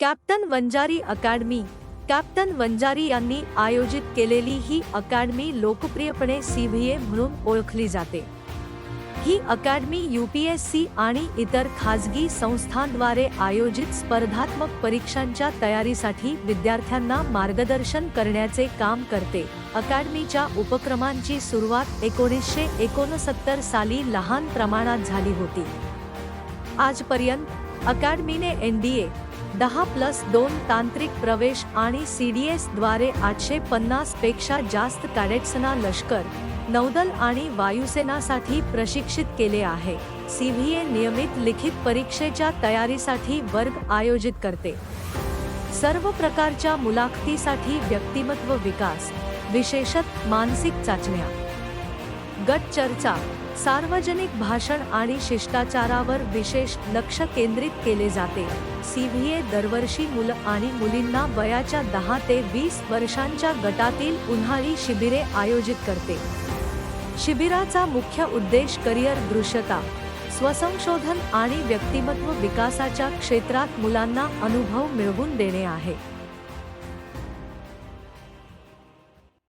Captain Vanjari academy. Captain Vanjari यांनी आयोजित केलेली ही अकॅडमी लोकप्रियपणे सीव्हीए म्हणून ओळखली जाते. ही अकॅडमी यूपीएससी आणि इतर खाजगी संस्थांद्वारे आयोजित स्पर्धात्मक परीक्षांच्या तयारीसाठी विद्यार्थ्यांना मार्गदर्शन करण्याचे काम करते. अकॅडमीच्या उपक्रमांची सुरुवात एकोणीसशे एकोणसत्तर साली लहान प्रमाणात झाली होती. आजपर्यंत अकॅडमीने एन डी ए दहा प्लस दोन तांत्रिक प्रवेश आणि सी डी एसद्वारे आठशे पन्नासपेक्षा जास्त कॅडेट्सना लष्कर नौदल आणि वायुसेनासाठी प्रशिक्षित केले आहे. सी बी ए नियमित लिखित परीक्षेच्या तयारीसाठी वर्ग आयोजित करते. सर्व प्रकारच्या मुलाखतीसाठी व्यक्तिमत्व विकास विशेषत मानसिक चाचण्या. गट चर्चा सार्वजनिक भाषण आणि शिष्टाचारावर विशेष लक्ष केंद्रित केले जाते. सीव्हीए दरवर्षी मुलं आणि मुलींना वयाच्या दहा ते वीस वर्षांच्या गटातील उन्हाळी शिबिरे आयोजित करते. शिबिराचा मुख्य उद्देश करिअर दृश्यता स्वसंशोधन आणि व्यक्तिमत्व विकासाच्या क्षेत्रात मुलांना अनुभव मिळवून देणे आहे.